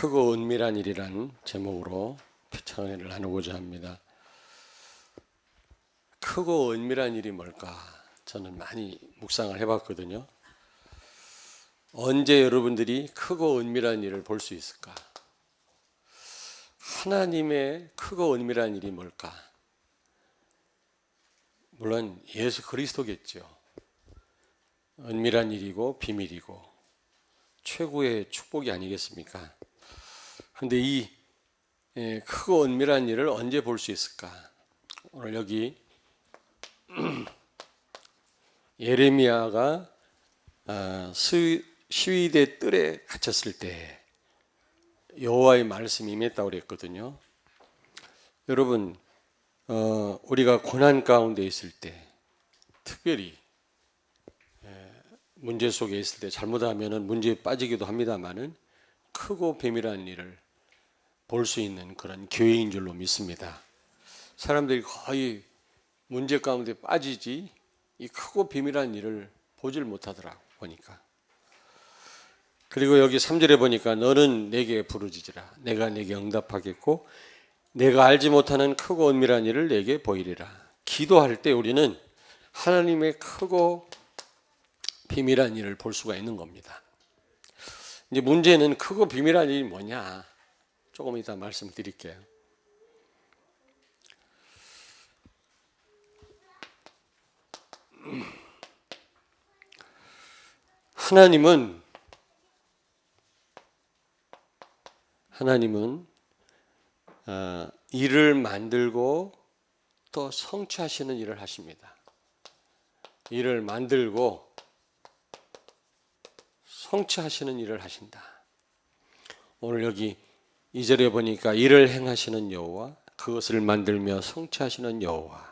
크고 은밀한 일이란 제목으로 표창회를 나누고자 합니다. 크고 은밀한 일이 뭘까? 저는 많이 묵상을 해봤거든요. 언제 여러분들이 크고 은밀한 일을 볼 수 있을까? 하나님의 크고 은밀한 일이 뭘까? 물론 예수 그리스도겠죠. 은밀한 일이고 비밀이고 최고의 축복이 아니겠습니까? 근데 이 예, 크고 은밀한 일을 언제 볼 수 있을까? 오늘 여기 예레미야가 아, 스- 시위대 뜰에 갇혔을 때 여호와의 말씀이 임했다고 그랬거든요. 여러분 어, 우리가 고난 가운데 있을 때 특별히 예, 문제 속에 있을 때 잘못하면은 문제에 빠지기도 합니다만은 크고 비밀한 일을 볼 수 있는 그런 교회인 줄로 믿습니다. 사람들이 거의 문제 가운데 빠지지 이 크고 비밀한 일을 보질 못하더라고 보니까. 그리고 여기 3절에 보니까 너는 내게 부르짖으라 내가 내게 응답하겠고 내가 알지 못하는 크고 은밀한 일을 내게 보이리라. 기도할 때 우리는 하나님의 크고 비밀한 일을 볼 수가 있는 겁니다. 이제 문제는 크고 비밀한 일이 뭐냐? 조금 이따 말씀드릴게요. 하나님은 하나님은 어, 일을 만들고 또 성취하시는 일을 하십니다. 일을 만들고 성취하시는 일을 하신다. 오늘 여기 2절에 보니까 일을 행하시는 여호와 그것을 만들며 성취하시는 여호와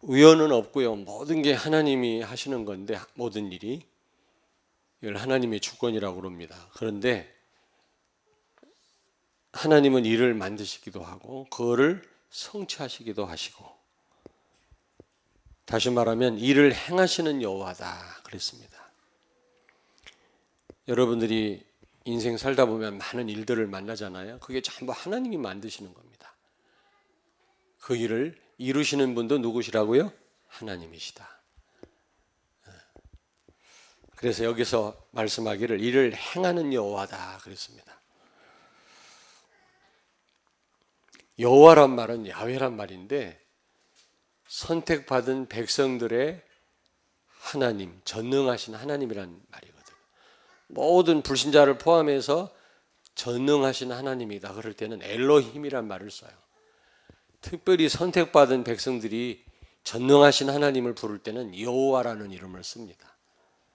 우연은 없고요. 모든 게 하나님이 하시는 건데 모든 일이 이걸 하나님의 주권이라고 그럽니다. 그런데 하나님은 일을 만드시기도 하고 그거를 성취하시기도 하시고 다시 말하면 일을 행하시는 여호와다 그랬습니다. 여러분들이 인생 살다 보면 많은 일들을 만나잖아요. 그게 전부 하나님이 만드시는 겁니다. 그 일을 이루시는 분도 누구시라고요? 하나님이시다. 그래서 여기서 말씀하기를 일을 행하는 여호와다 그랬습니다. 여호와란 말은 야훼란 말인데 선택받은 백성들의 하나님, 전능하신 하나님이란 말이거든요. 모든 불신자를 포함해서 전능하신 하나님이다. 그럴 때는 엘로힘이란 말을 써요. 특별히 선택받은 백성들이 전능하신 하나님을 부를 때는 여호와라는 이름을 씁니다.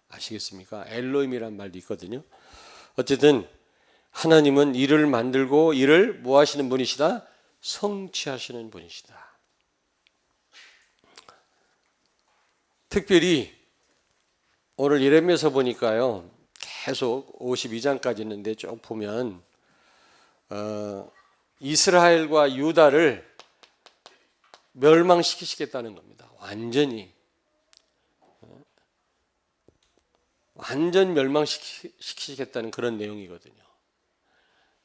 아시겠습니까? 엘로힘이란 말도 있거든요. 어쨌든 하나님은 일을 만들고 일을 뭐 하시는 분이시다? 성취하시는 분이시다. 특별히 오늘 예레미야서 보니까요. 계속 52장까지 있는데 쭉 보면 어, 이스라엘과 유다를 멸망시키시겠다는 겁니다. 완전히 어, 완전 멸망시키시겠다는 그런 내용이거든요.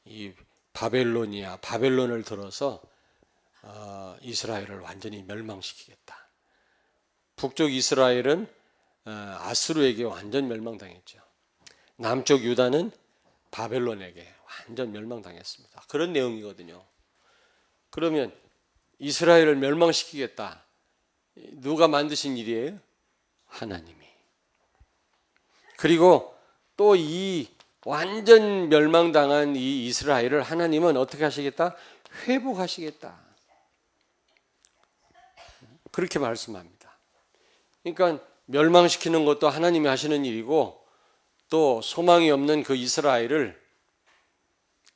이 바벨로니아 바벨론을 들어서 어, 이스라엘을 완전히 멸망시키겠다. 북쪽 이스라엘은 어, 아수르에게 완전 멸망당했죠. 남쪽 유다는 바벨론에게 완전 멸망당했습니다. 그런 내용이거든요. 그러면 이스라엘을 멸망시키겠다. 누가 만드신 일이에요? 하나님이. 그리고 또 이 완전 멸망당한 이 이스라엘을 하나님은 어떻게 하시겠다? 회복하시겠다. 그렇게 말씀합니다. 그러니까 멸망시키는 것도 하나님이 하시는 일이고 또 소망이 없는 그 이스라엘을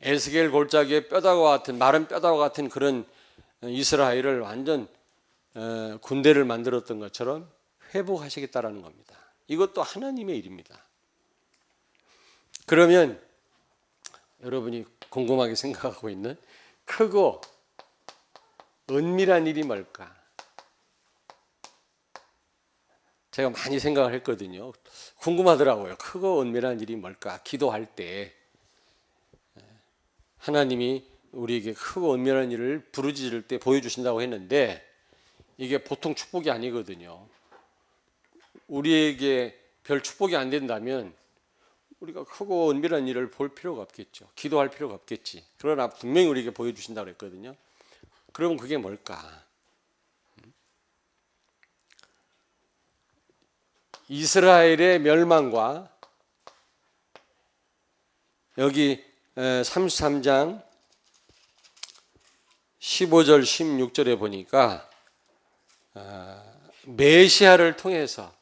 에스겔 골짜기의 뼈다와 같은 마른 뼈다와 같은 그런 이스라엘을 완전 어, 군대를 만들었던 것처럼 회복하시겠다라는 겁니다. 이것도 하나님의 일입니다. 그러면 여러분이 궁금하게 생각하고 있는 크고 은밀한 일이 뭘까? 제가 많이 생각을 했거든요. 궁금하더라고요. 크고 은밀한 일이 뭘까? 기도할 때 하나님이 우리에게 크고 은밀한 일을 부르짖을 때 보여주신다고 했는데 이게 보통 축복이 아니거든요. 우리에게 별 축복이 안 된다면 우리가 크고 은밀한 일을 볼 필요가 없겠죠. 기도할 필요가 없겠지. 그러나 분명히 우리에게 보여주신다고 그랬거든요. 그러면 그게 뭘까? 이스라엘의 멸망과 여기 33장 15절 16절에 보니까 어, 메시아를 통해서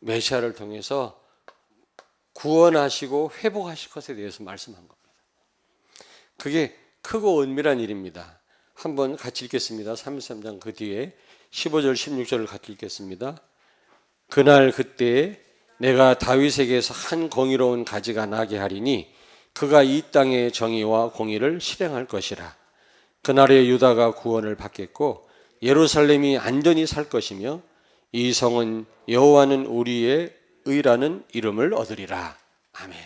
메시아를 통해서 구원하시고 회복하실 것에 대해서 말씀한 겁니다. 그게 크고 은밀한 일입니다. 한번 같이 읽겠습니다. 33장 그 뒤에 15절 16절을 같이 읽겠습니다. 그날 그때 내가 다윗에게서 한 공의로운 가지가 나게 하리니 그가 이 땅의 정의와 공의를 실행할 것이라. 그날에 유다가 구원을 받겠고 예루살렘이 안전히 살 것이며 이 성은 여호와는 우리의 의라는 이름을 얻으리라. 아멘.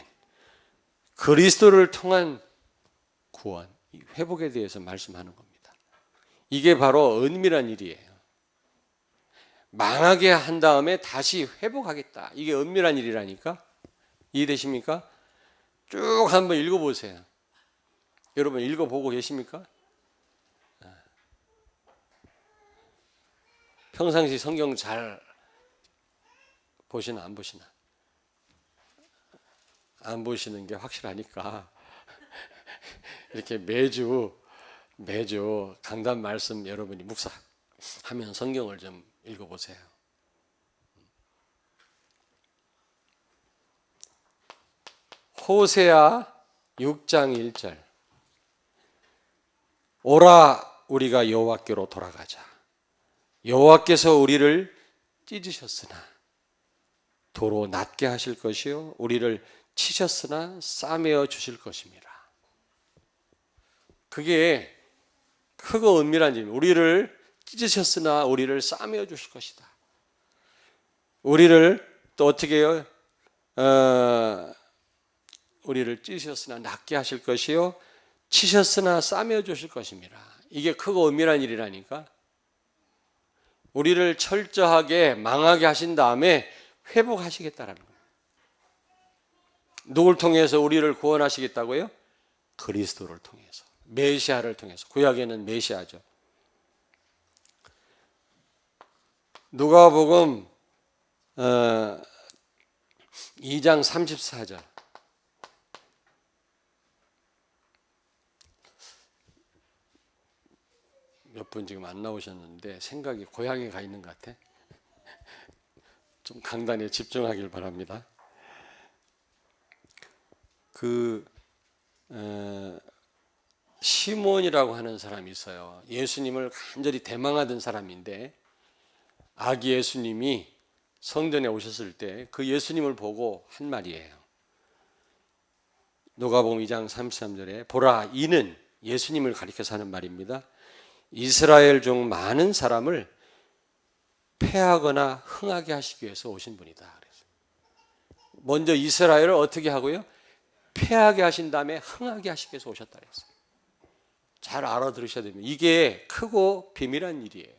그리스도를 통한 구원, 회복에 대해서 말씀하는 겁니다. 이게 바로 은밀한 일이에요. 망하게 한 다음에 다시 회복하겠다. 이게 은밀한 일이라니까. 이해되십니까? 쭉 한번 읽어보세요. 여러분 읽어보고 계십니까? 평상시 성경 잘 보시나 안 보시나? 안 보시는 게 확실하니까 이렇게 매주 매주 강단 말씀 여러분이 묵상하면 성경을 좀 읽어보세요. 호세아 6장 1절 오라 우리가 여호와께로 돌아가자. 여호와께서 우리를 찢으셨으나 도로 낮게 하실 것이요 우리를 치셨으나 싸매어 주실 것입니다. 그게 크고 은밀한 일. 우리를 찢으셨으나 우리를 싸매어 주실 것이다. 우리를 또 어떻게 해요? 어, 우리를 찢으셨으나 낫게 하실 것이요 치셨으나 싸매어 주실 것입니다. 이게 크고 은밀한 일이라니까. 우리를 철저하게 망하게 하신 다음에 회복하시겠다라는 거예요. 누굴 통해서 우리를 구원하시겠다고요? 그리스도를 통해서. 메시아를 통해서. 구약에는 메시아죠. 누가복음 어, 2장 34절. 몇 분 지금 안 나오셨는데 생각이 고향에 가 있는 것 같아. 좀 강단에 집중하길 바랍니다. 그 어, 시몬이라고 하는 사람이 있어요. 예수님을 간절히 대망하던 사람인데 아기 예수님이 성전에 오셨을 때 그 예수님을 보고 한 말이에요. 누가복음 2장 33절에 보라 이는 예수님을 가리켜서 하는 말입니다. 이스라엘 중 많은 사람을 패하거나 흥하게 하시기 위해서 오신 분이다. 먼저 이스라엘을 어떻게 하고요? 패하게 하신 다음에 흥하게 하시기 위해서 오셨다 그랬어요. 잘 알아들으셔야 됩니다. 이게 크고 비밀한 일이에요.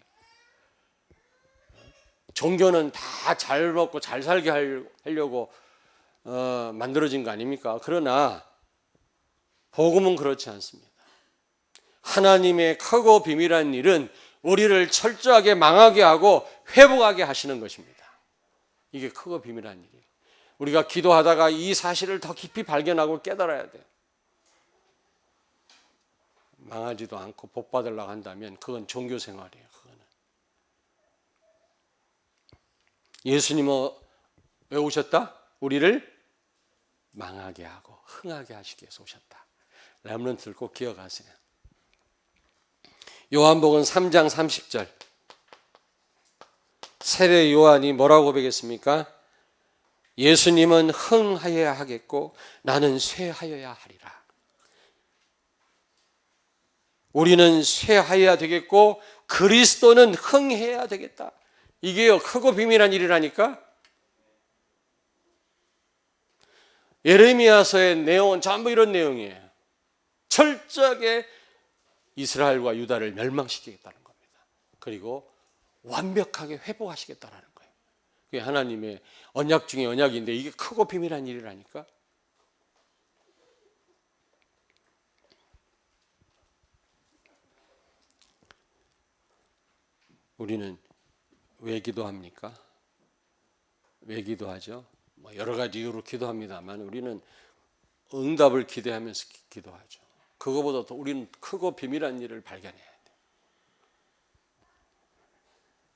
종교는 다 잘 먹고 잘 살게 하려고 어, 만들어진 거 아닙니까? 그러나 복음은 그렇지 않습니다. 하나님의 크고 비밀한 일은 우리를 철저하게 망하게 하고 회복하게 하시는 것입니다. 이게 크고 비밀한 일이에요. 우리가 기도하다가 이 사실을 더 깊이 발견하고 깨달아야 돼요. 망하지도 않고 복 받으려고 한다면 그건 종교 생활이에요. 그거는. 예수님은 왜 오셨다? 우리를 망하게 하고 흥하게 하시기 위해서 오셨다. 렘런트를 꼭 기억하세요. 요한복음 3장 30절. 세례 요한이 뭐라고 고백했습니까? 예수님은 흥하여야 하겠고 나는 쇠하여야 하리라. 우리는 쇠하여야 되겠고 그리스도는 흥해야 되겠다. 이게요 크고 비밀한 일이라니까. 예레미야서의 내용은 전부 이런 내용이에요. 철저하게 이스라엘과 유다를 멸망시키겠다는 겁니다. 그리고 완벽하게 회복하시겠다라는 거예요. 그게 하나님의 언약 중에 언약인데 이게 크고 비밀한 일이라니까. 우리는 왜 기도합니까? 왜 기도하죠? 뭐 여러 가지 이유로 기도합니다만 우리는 응답을 기대하면서 기- 기도하죠. 그거보다 더 우리는 크고 비밀한 일을 발견해야 돼.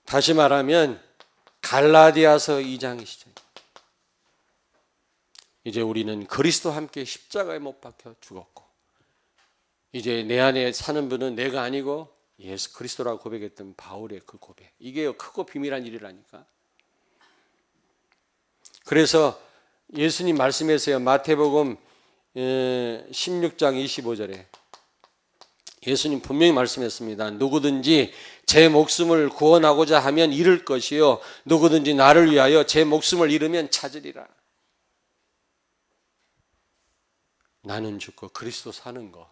다시 말하면 갈라디아서 2장이시죠. 이제 우리는 그리스도 함께 십자가에 못 박혀 죽었고 이제 내 안에 사는 분은 내가 아니고 예수 그리스도라고 고백했던 바울의 그 고백. 이게 크고 비밀한 일이라니까. 그래서 예수님 말씀에서요. 마태복음 16장 25절에 예수님 분명히 말씀했습니다. 누구든지 제 목숨을 구원하고자 하면 잃을 것이요. 누구든지 나를 위하여 제 목숨을 잃으면 찾으리라. 나는 죽고 그리스도 사는 거.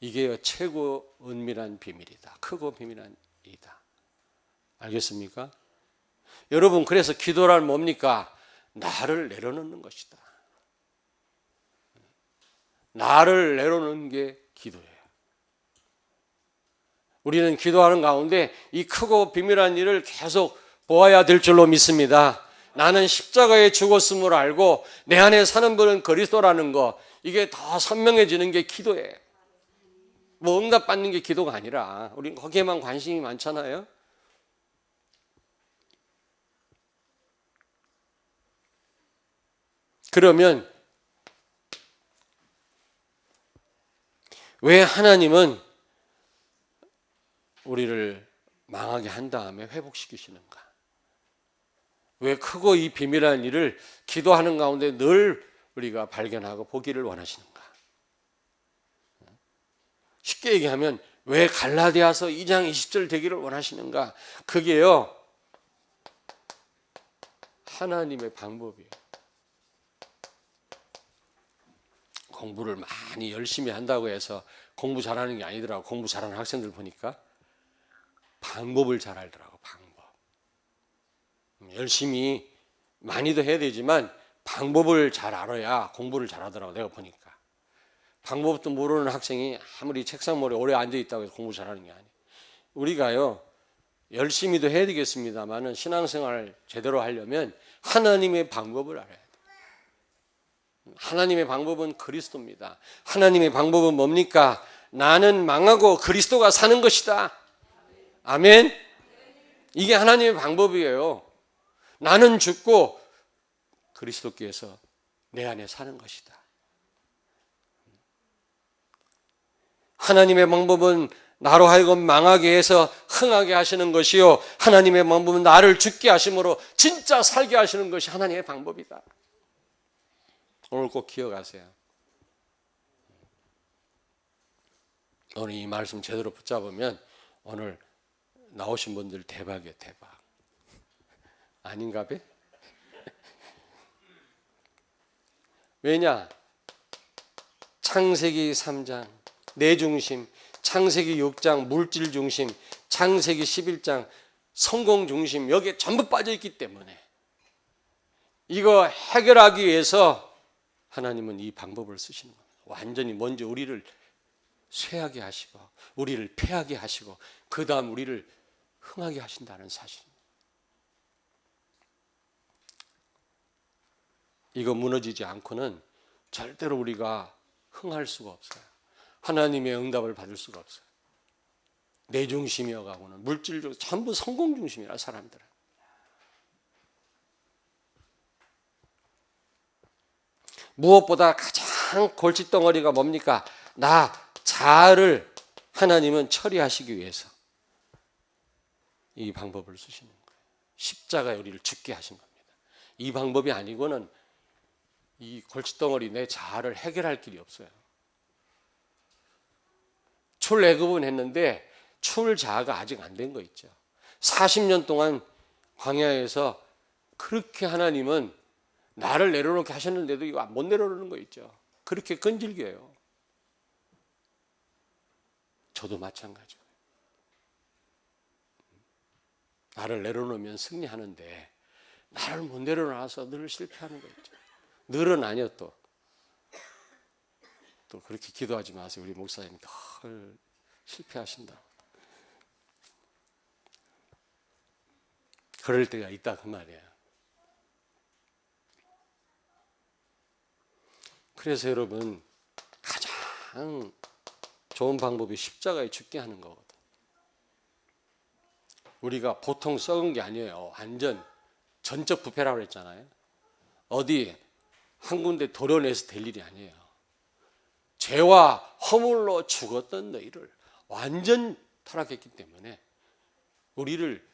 이게 최고 은밀한 비밀이다. 크고 비밀한 일이다. 알겠습니까? 여러분, 그래서 기도란 뭡니까? 나를 내려놓는 것이다. 나를 내려놓는 게 기도예요. 우리는 기도하는 가운데 이 크고 비밀한 일을 계속 보아야 될 줄로 믿습니다. 나는 십자가에 죽었음을 알고 내 안에 사는 분은 그리스도라는 거 이게 더 선명해지는 게 기도예요. 뭐 응답 받는 게 기도가 아니라 우리는 거기에만 관심이 많잖아요. 그러면 왜 하나님은 우리를 망하게 한 다음에 회복시키시는가? 왜 크고 이 비밀한 일을 기도하는 가운데 늘 우리가 발견하고 보기를 원하시는가? 쉽게 얘기하면 왜 갈라디아서 2장 20절 되기를 원하시는가? 그게요. 하나님의 방법이에요. 공부를 많이 열심히 한다고 해서 공부 잘하는 게 아니더라고. 공부 잘하는 학생들 보니까 방법을 잘 알더라고. 방법. 열심히 많이도 해야 되지만 방법을 잘 알아야 공부를 잘하더라고. 내가 보니까. 방법도 모르는 학생이 아무리 책상 머리에 오래 앉아 있다고 해서 공부 잘하는 게 아니에요. 우리가요. 열심히도 해야 되겠습니다만은 신앙생활 제대로 하려면 하나님의 방법을 알아야 돼요. 하나님의 방법은 그리스도입니다. 하나님의 방법은 뭡니까? 나는 망하고 그리스도가 사는 것이다. 아멘. 이게 하나님의 방법이에요. 나는 죽고 그리스도께서 내 안에 사는 것이다. 하나님의 방법은 나로 하여금 망하게 해서 흥하게 하시는 것이요. 하나님의 방법은 나를 죽게 하심으로 진짜 살게 하시는 것이 하나님의 방법이다. 오늘 꼭 기억하세요. 오늘 이 말씀 제대로 붙잡으면 오늘 나오신 분들 대박이에요, 대박. 아닌가 봐? 왜냐? 창세기 3장, 내 중심, 창세기 6장, 물질 중심, 창세기 11장, 성공 중심, 여기에 전부 빠져 있기 때문에 이거 해결하기 위해서 하나님은 이 방법을 쓰시는 겁니다. 완전히 먼저 우리를 쇠하게 하시고, 우리를 패하게 하시고, 그 다음 우리를 흥하게 하신다는 사실입니다. 이거 무너지지 않고는 절대로 우리가 흥할 수가 없어요. 하나님의 응답을 받을 수가 없어요. 내 중심이어 가고는 물질 중 전부 성공 중심이라 사람들은. 무엇보다 가장 골칫덩어리가 뭡니까? 나 자아를 하나님은 처리하시기 위해서 이 방법을 쓰시는 거예요. 십자가에 우리를 죽게 하신 겁니다. 이 방법이 아니고는 이 골칫덩어리 내 자아를 해결할 길이 없어요. 출애굽은 했는데 출자가 아직 안 된 거 있죠. 40년 동안 광야에서 그렇게 하나님은 나를 내려놓게 하셨는데도 이거 못 내려놓는 거 있죠. 그렇게 끈질겨요. 저도 마찬가지고요. 나를 내려놓으면 승리하는데 나를 못 내려놔서 늘 실패하는 거 있죠. 늘은 아니요 또. 또 그렇게 기도하지 마세요. 우리 목사님 늘 실패하신다. 그럴 때가 있다 그 말이에요. 그래서 여러분 가장 좋은 방법이 십자가에 죽게 하는 거거든. 우리가 보통 썩은 게 아니에요. 완전 전적 부패라고 그랬잖아요. 어디 한 군데 도려내서 될 일이 아니에요. 죄와 허물로 죽었던 너희를 완전 타락했기 때문에 우리를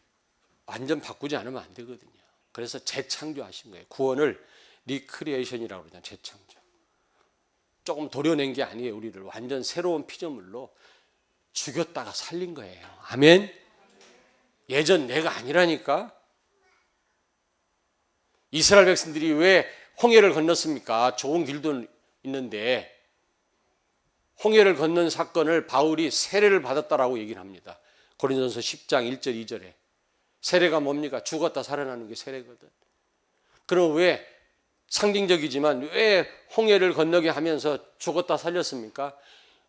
완전 바꾸지 않으면 안 되거든요. 그래서 재창조하신 거예요. 구원을 리크리에이션이라고 그러잖아요. 재창조. 조금 도려낸 게 아니에요. 우리를 완전 새로운 피조물로 죽였다가 살린 거예요. 아멘. 예전 내가 아니라니까. 이스라엘 백성들이 왜 홍해를 건넜습니까? 좋은 길도 있는데 홍해를 건넌 사건을 바울이 세례를 받았다라고 얘기를 합니다. 고린도서 10장 1절 2절에 세례가 뭡니까? 죽었다 살아나는 게 세례거든. 그럼 왜 상징적이지만 왜 홍해를 건너게 하면서 죽었다 살렸습니까?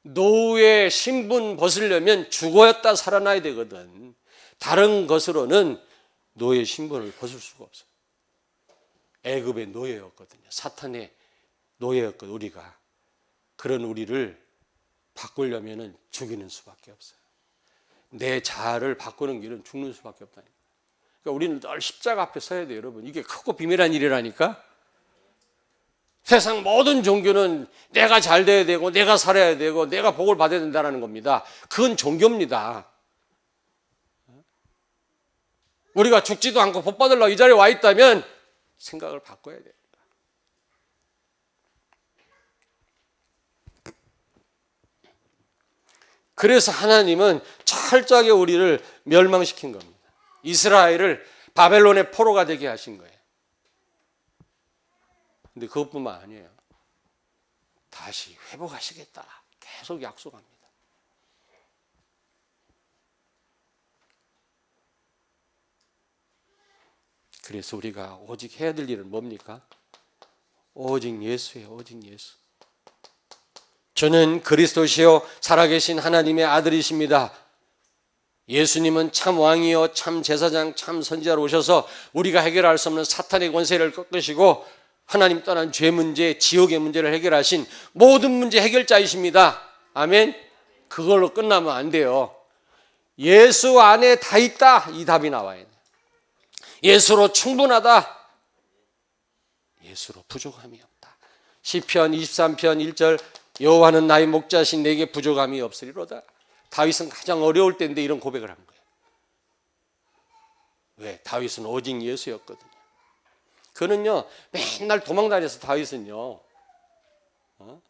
노예 신분 벗으려면 죽었다 살아나야 되거든. 다른 것으로는 노예 신분을 벗을 수가 없어. 애굽의 노예였거든요. 사탄의 노예였거든 우리가. 그런 우리를 바꾸려면은 죽이는 수밖에 없어요. 내 자아를 바꾸는 길은 죽는 수밖에 없다니까. 그러니까 우리는 늘 십자가 앞에 서야 돼요, 여러분. 이게 크고 비밀한 일이라니까. 세상 모든 종교는 내가 잘 돼야 되고, 내가 살아야 되고, 내가 복을 받아야 된다는 겁니다. 그건 종교입니다. 우리가 죽지도 않고 복 받으려고 이 자리에 와 있다면 생각을 바꿔야 돼요. 그래서 하나님은 철저하게 우리를 멸망시킨 겁니다. 이스라엘을 바벨론의 포로가 되게 하신 거예요. 근데 그것뿐만 아니에요. 다시 회복하시겠다. 계속 약속합니다. 그래서 우리가 오직 해야 될 일은 뭡니까? 오직 예수예요. 오직 예수. 저는 그리스도시요 살아계신 하나님의 아들이십니다. 예수님은 참 왕이요 참 제사장 참 선지자로 오셔서 우리가 해결할 수 없는 사탄의 권세를 꺾으시고 하나님 떠난 죄 문제, 지옥의 문제를 해결하신 모든 문제 해결자이십니다. 아멘. 그걸로 끝나면 안 돼요. 예수 안에 다 있다. 이 답이 나와야 돼. 예수로 충분하다. 예수로 부족함이 없다. 시편 23편 1절 여호와는 나의 목자신 내게 부족함이 없으리로다. 다윗은 가장 어려울 때인데 이런 고백을 한 거예요. 왜? 다윗은 오직 예수였거든요. 그는요 맨날 도망다녀서 다윗은요 어?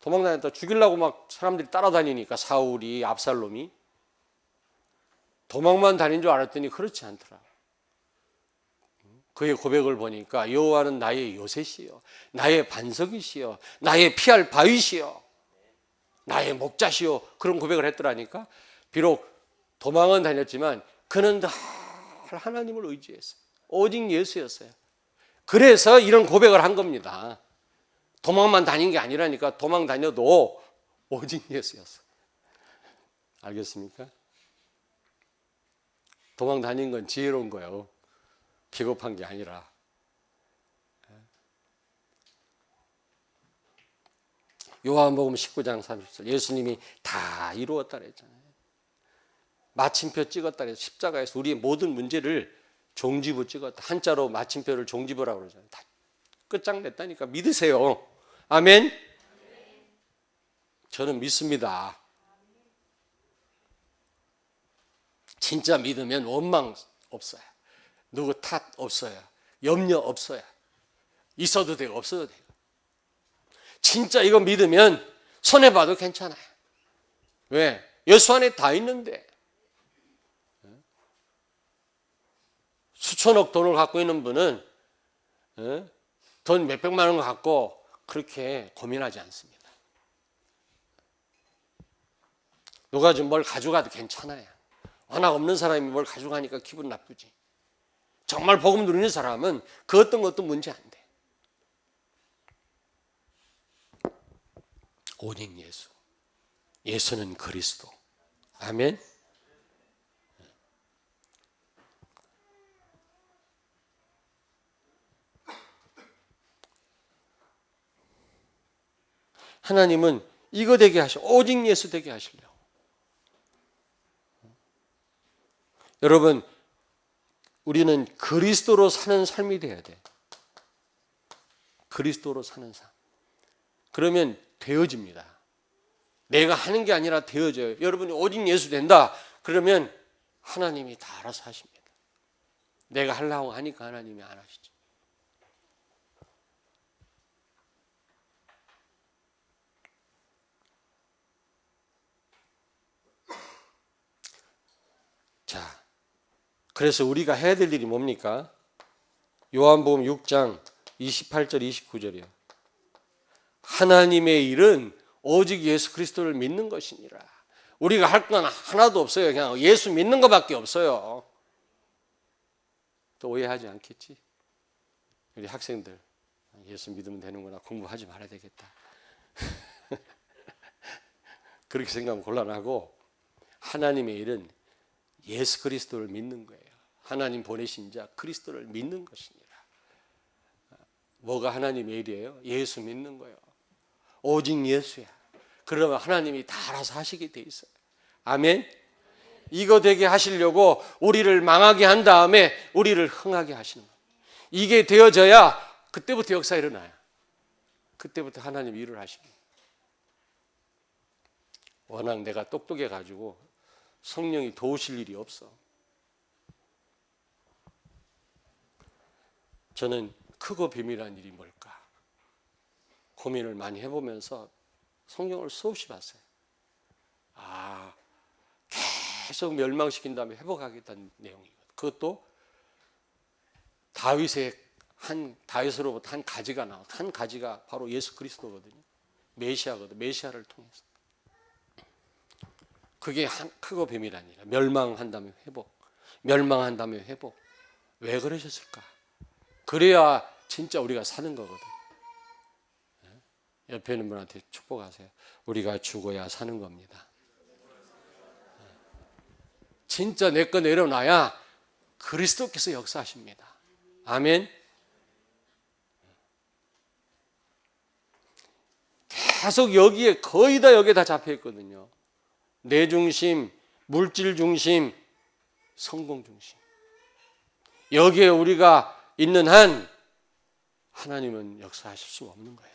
도망다녔다 죽이려고 막 사람들이 따라다니니까 사울이 압살롬이 도망만 다닌 줄 알았더니 그렇지 않더라. 그의 고백을 보니까 여호와는 나의 요새시요 나의 반석이시요 나의 피할 바위시요 나의 목자시요 그런 고백을 했더라니까. 비록 도망은 다녔지만 그는 다 하나님을 의지했어요. 오직 예수였어요. 그래서 이런 고백을 한 겁니다. 도망만 다닌 게 아니라니까 도망 다녀도 오직 예수였어. 알겠습니까? 도망 다닌 건 지혜로운 거예요 비겁한 게 아니라 요한복음 19장 30절 예수님이 다 이루었다 그랬잖아요. 마침표 찍었다 그래서 십자가에서 우리의 모든 문제를 종지부 찍었다. 한자로 마침표를 종지부라고 그러잖아요. 다 끝장냈다니까 믿으세요. 아멘. 저는 믿습니다. 진짜 믿으면 원망 없어요. 누구 탓 없어요. 염려 없어요. 있어도 되고 없어도 되고. 진짜 이거 믿으면 손해봐도 괜찮아요. 왜? 예수 안에 다 있는데. 수천억 돈을 갖고 있는 분은 돈 몇백만 원 갖고 그렇게 고민하지 않습니다. 누가 좀 뭘 가져가도 괜찮아요. 워낙 없는 사람이 뭘 가져가니까 기분 나쁘지. 정말 복음 누리는 사람은 그 어떤 것도 문제 안 돼. 오직 예수. 예수는 그리스도. 아멘. 하나님은 이거 되게 하셔. 오직 예수 되게 하시려고. 여러분, 우리는 그리스도로 사는 삶이 돼야 돼. 그리스도로 사는 삶. 그러면 되어집니다. 내가 하는 게 아니라 되어져요. 여러분이 오직 예수 된다. 그러면 하나님이 다 알아서 하십니다. 내가 하려고 하니까 하나님이 안 하시죠. 자, 그래서 우리가 해야 될 일이 뭡니까? 요한복음 6장 28절 29절이요. 하나님의 일은 오직 예수 그리스도를 믿는 것이니라. 우리가 할 건 하나도 없어요. 그냥 예수 믿는 것밖에 없어요. 또 오해하지 않겠지? 우리 학생들 예수 믿으면 되는구나 공부하지 말아야 되겠다. 그렇게 생각하면 곤란하고 하나님의 일은 예수 그리스도를 믿는 거예요. 하나님 보내신 자 그리스도를 믿는 것이니라. 뭐가 하나님의 일이에요? 예수 믿는 거예요. 오직 예수야. 그러면 하나님이 다 알아서 하시게 돼 있어요. 아멘. 이거 되게 하시려고 우리를 망하게 한 다음에 우리를 흥하게 하시는 거예요. 이게 되어져야 그때부터 역사 일어나요. 그때부터 하나님 일을 하십니다. 워낙 내가 똑똑해 가지고 성령이 도우실 일이 없어. 저는 크고 비밀한 일이 뭘까? 고민을 많이 해보면서 성경을 수없이 봤어요. 아, 계속 멸망시킨 다음에 회복하겠다는 내용이거든. 그것도 다윗의 한 다윗으로부터 한 가지가 나와. 한 가지가 바로 예수 그리스도거든요. 메시아거든. 메시아를 통해서. 그게 한, 크고 비밀한 일이야. 멸망한 다음에 회복. 멸망한 다음에 회복. 왜 그러셨을까? 그래야 진짜 우리가 사는 거거든. 예? 옆에 있는 분한테 축복하세요. 우리가 죽어야 사는 겁니다. 예. 진짜 내 거 내려놔야 그리스도께서 역사하십니다. 아멘. 계속 여기에 거의 다 여기에 다 잡혀 있거든요. 내 중심, 물질 중심, 성공 중심. 여기에 우리가 있는 한 하나님은 역사하실 수 없는 거예요.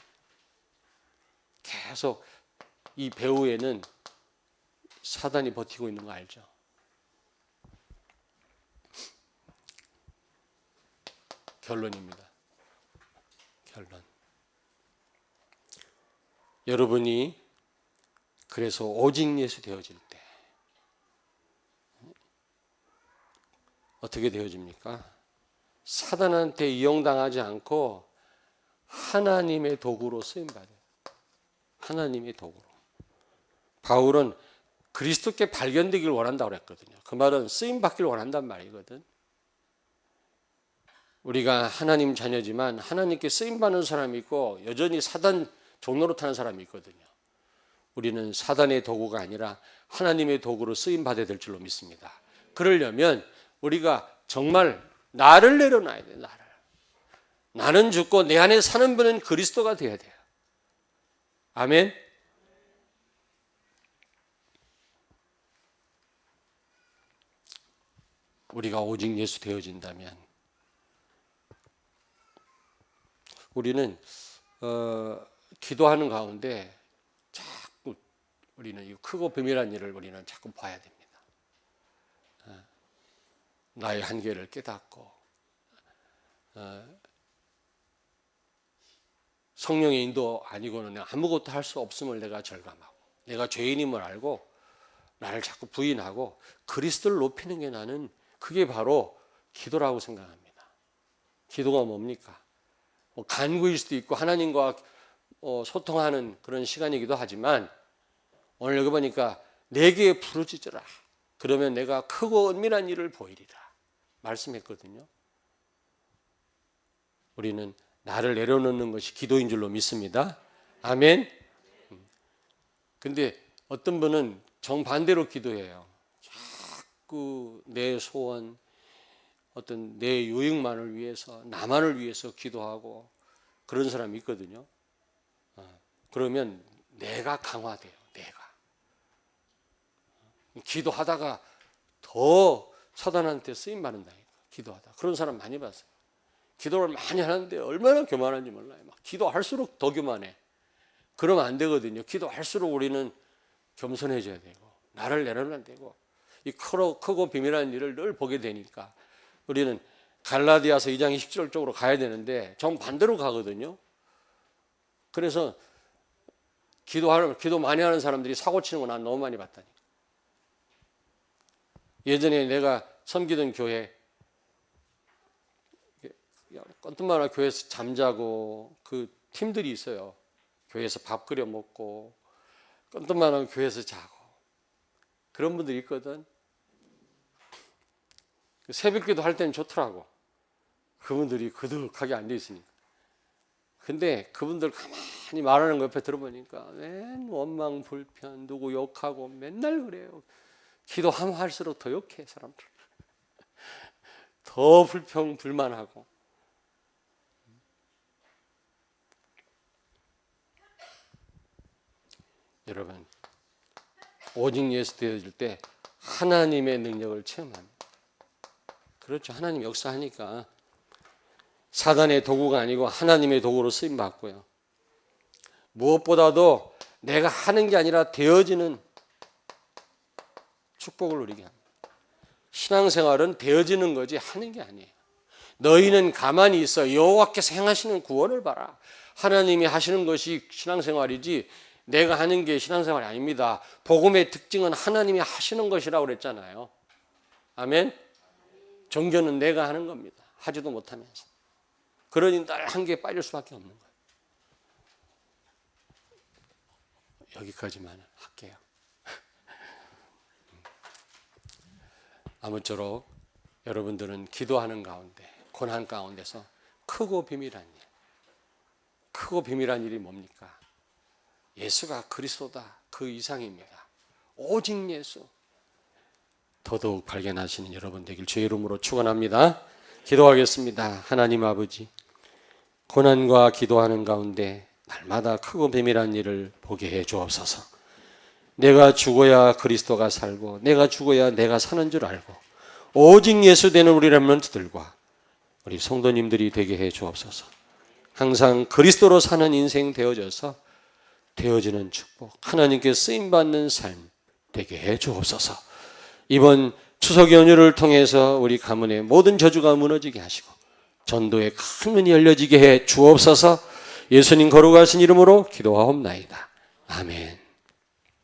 계속 이 배후에는 사단이 버티고 있는 거 알죠? 결론입니다. 결론. 여러분이 그래서 오직 예수 되어질 때 어떻게 되어집니까? 사단한테 이용당하지 않고 하나님의 도구로 쓰임 받아요. 하나님의 도구로. 바울은 그리스도께 발견되기를 원한다고 그랬거든요. 그 말은 쓰임 받기를 원한단 말이거든. 우리가 하나님 자녀지만 하나님께 쓰임 받는 사람이 있고 여전히 사단 종로로 타는 사람이 있거든요. 우리는 사단의 도구가 아니라 하나님의 도구로 쓰임 받아야 될 줄로 믿습니다. 그러려면 우리가 정말 나를 내려놔야 돼, 나를. 나는 죽고 내 안에 사는 분은 그리스도가 돼야 돼요. 아멘. 우리가 오직 예수 되어진다면 우리는 어, 기도하는 가운데 자꾸 우리는 이 크고 비밀한 일을 우리는 자꾸 봐야 됩니다. 어, 나의 한계를 깨닫고 어, 성령의 인도 아니고는 아무것도 할 수 없음을 내가 절감하고 내가 죄인임을 알고 나를 자꾸 부인하고 그리스도를 높이는 게 나는 그게 바로 기도라고 생각합니다. 기도가 뭡니까? 뭐 간구일 수도 있고 하나님과 어, 소통하는 그런 시간이기도 하지만 오늘 여기 보니까 내게 부르짖어라. 그러면 내가 크고 은밀한 일을 보이리라. 말씀했거든요. 우리는 나를 내려놓는 것이 기도인 줄로 믿습니다. 아멘. 음. 근데 어떤 분은 정반대로 기도해요. 자꾸 내 소원, 어떤 내 유익만을 위해서, 나만을 위해서 기도하고 그런 사람이 있거든요. 어, 그러면 내가 강화돼요. 내가. 기도하다가 더 사단한테 쓰임 받는다니까. 기도하다. 그런 사람 많이 봤어요. 기도를 많이 하는데 얼마나 교만한지 몰라요. 막 기도할수록 더 교만해. 그러면 안 되거든요. 기도할수록 우리는 겸손해져야 되고 나를 내려놔야 되고 이 크고, 크고 비밀한 일을 늘 보게 되니까 우리는 갈라디아서 2장 10절 쪽으로 가야 되는데 정반대로 가거든요. 그래서 기도하는 기도 많이 하는 사람들이 사고 치는 거 난 너무 많이 봤다니까. 예전에 내가 섬기던 교회 건뜸마나 교회에서 잠자고 그 팀들이 있어요. 교회에서 밥 끓여 먹고 건뜸마나 교회에서 자고 그런 분들이 있거든. 그 새벽기도 할 때는 좋더라고. 그분들이 그득하게 앉아 있으니까. 근데 그분들 가만히 말하는 거 옆에 들어보니까 맨 원망 불편 누구 욕하고 맨날 그래요. 기도하면 할수록 더 욕해 사람들. 더 불평 불만하고. 여러분 오직 예수 되어질 때 하나님의 능력을 체험합니다. 그렇죠. 하나님 역사하니까 사단의 도구가 아니고 하나님의 도구로 쓰임 받고요. 무엇보다도 내가 하는 게 아니라 되어지는 축복을 누리게 합니다. 신앙생활은 되어지는 거지 하는 게 아니에요. 너희는 가만히 있어 여호와께서 행하시는 구원을 봐라. 하나님이 하시는 것이 신앙생활이지 내가 하는 게 신앙생활이 아닙니다. 복음의 특징은 하나님이 하시는 것이라고 그랬잖아요. 아멘. 종교는 내가 하는 겁니다. 하지도 못하면서. 그러니 늘 한계에 빠질 수밖에 없는 거예요. 여기까지만 할게요. 아무쪼록 여러분들은 기도하는 가운데, 고난 가운데서 크고 비밀한 일, 크고 비밀한 일이 뭡니까? 예수가 그리스도다. 그 이상입니다. 오직 예수. 더더욱 발견하시는 여러분 되길 주의 이름으로 축원합니다. 기도하겠습니다. 하나님 아버지. 고난과 기도하는 가운데 날마다 크고 비밀한 일을 보게 해 주옵소서. 내가 죽어야 그리스도가 살고 내가 죽어야 내가 사는 줄 알고 오직 예수 되는 우리 렘런트들과 우리 성도님들이 되게 해 주옵소서. 항상 그리스도로 사는 인생 되어져서 되어지는 축복, 하나님께 쓰임 받는 삶 되게 해 주옵소서. 이번 추석 연휴를 통해서 우리 가문의 모든 저주가 무너지게 하시고 전도의 큰 문이 열려지게 해 주옵소서. 예수님 거룩하신 이름으로 기도하옵나이다. 아멘.